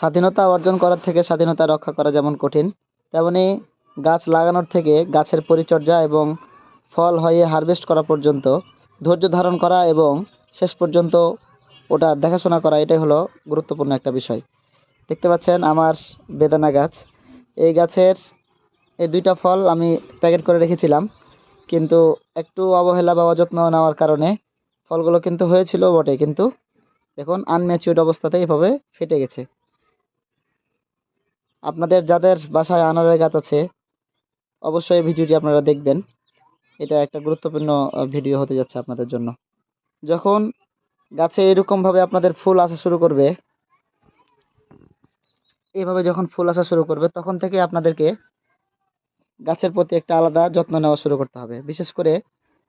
স্বাধীনতা অর্জন করার থেকে স্বাধীনতা রক্ষা করা যেমন কঠিন, তেমনি গাছ লাগানোর থেকে গাছের পরিচর্যা এবং ফল হয়ে হারভেস্ট করা পর্যন্ত, ধৈর্য ধারণ করা এবং শেষ পর্যন্ত ওটা দেখাশোনা করা, এটাই হলো গুরুত্বপূর্ণ একটা বিষয়। দেখতে পাচ্ছেন আমার বেদানা গাছ। এই গাছের এই দুইটা ফল আমি প্যাকেট করে রেখেছিলাম, কিন্তু একটু অবহেলা বা অযত্ন নেওয়ার কারণে ফলগুলো কিন্তু হয়েছিল বটে, কিন্তু এখন আনম্যাচিউর্ড অবস্থাতে এভাবে ফেটে গেছে। আপনাদের যাদের বাসায় আনারের গাছ আছে, অবশ্যই ভিডিওটি আপনারা দেখবেন। এটা একটা গুরুত্বপূর্ণ ভিডিও হতে যাচ্ছে আপনাদের জন্য। যখন গাছে এরকমভাবে আপনাদের ফুল আসা শুরু করবে এইভাবে যখন ফুল আসা শুরু করবে, তখন থেকে আপনাদেরকে গাছের প্রতি একটা আলাদা যত্ন নেওয়া শুরু করতে হবে। বিশেষ করে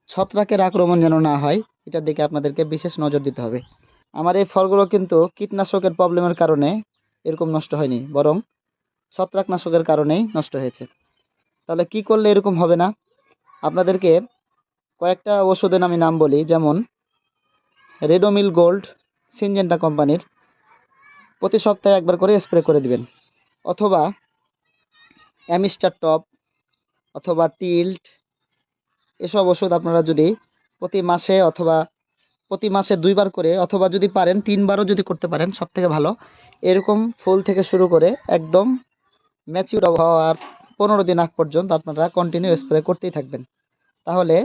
ছত্রাকের আক্রমণ যেন না হয় এটার দিকে আপনাদেরকে বিশেষ নজর দিতে হবে। আমার এই ফলগুলো কিন্তু কীটনাশকের প্রবলেমের কারণে এরকম নষ্ট হয়নি, বরং ছত্রাকনাশকের কারণেই নষ্ট হয়েছে। তাহলে কি করলে এরকম হবে না? আপনাদেরকে কয়েকটা ওষুধের আমি নাম বলি, যেমন রেডোমিল গোল্ড সিনজেন্টা কোম্পানির প্রতি সপ্তাহে একবার করে স্প্রে করে দিবেন। অথবা অ্যামিস্টার টপ অথবা টিল্ট এসব ওষুধ আপনারা যদি প্রতি মাসে অথবা প্রতি মাসে দুইবার করে অথবা যদি পারেন, তিনবারও যদি করতে পারেন সব থেকে ভালো। এরকম ফুল থেকে শুরু করে একদম ম্যাচিউর হওয়ার পনেরো দিন আগ পর্যন্ত আপনারা কন্টিনিউ স্প্রে করতেই থাকবেন। তাহলে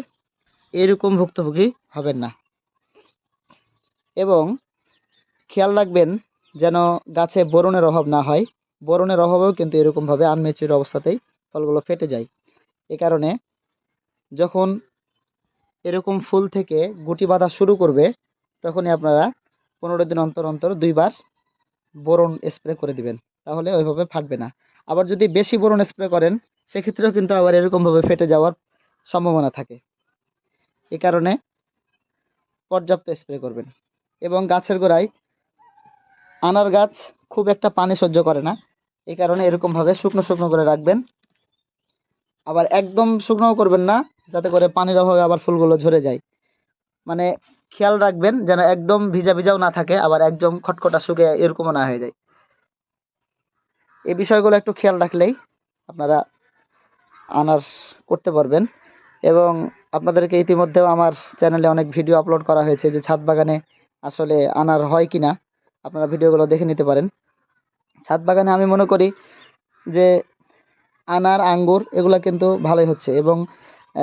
এরকম ভুক্তভোগী হবেন না। এবং খেয়াল রাখবেন যেন গাছে বরণের অভাব না হয়। বরণের অভাবেও কিন্তু এরকমভাবে আনমেচিউর অবস্থাতেই ফলগুলো ফেটে যায়। এ কারণে যখন এরকম ফুল থেকে গুটি বাঁধা শুরু করবে, তখনই আপনারা পনেরো দিন অন্তর অন্তর দুইবার বোরন স্প্রে করে দিবেন। তাহলে ওইভাবে ফাটবে না। আবার যদি বেশি বোরন স্প্রে করেন, সেক্ষেত্রেও কিন্তু আবার এরকমভাবে ফেটে যাওয়ার সম্ভাবনা থাকে। এই কারণে পর্যাপ্ত স্প্রে করবেন। এবং গাছের গোড়ায় আনার গাছ খুব একটা পানি সহ্য করে না। এই কারণে এরকমভাবে শুকনো শুকনো করে রাখবেন। আবার একদম শুকনোও করবেন না, যাতে করে পানির অভাবে আবার ফুলগুলো ঝরে যায়। মানে খেয়াল রাখবেন যেন একদম ভিজা ভিজাও না থাকে, আবার একদম খটখটা শুকে এরকমও না হয়ে যায়। এই বিষয়গুলো একটু খেয়াল রাখলেই আপনারা আনার করতে পারবেন। এবং আপনাদেরকে ইতিমধ্যেও আমার চ্যানেলে অনেক ভিডিও আপলোড করা হয়েছে যে ছাদ বাগানে আসলে আনার হয় কি না আপনারা ভিডিওগুলো দেখে নিতে পারেন। ছাদ বাগানে আমি মনে করি যে আনার আঙ্গুর এগুলো কিন্তু ভালোই হচ্ছে এবং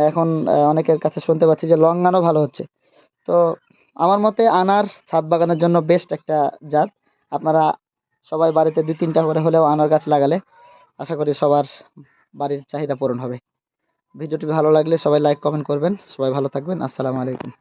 এখন অনেকের কাছে শুনতে পাচ্ছি যে লঙ্গানও ভালো হচ্ছে। তো আমার মতে আনার ছাদ বাগানের জন্য বেস্ট একটা জাত। আপনারা সবাই বাড়িতে দুই তিনটা করে হলেও আনার গাছ লাগালে আশা করি সবার বাড়ির চাহিদা পূরণ হবে। ভিডিওটি ভালো লাগলে সবাই লাইক কমেন্ট করবেন। সবাই ভালো থাকবেন। আসসালামু আলাইকুম।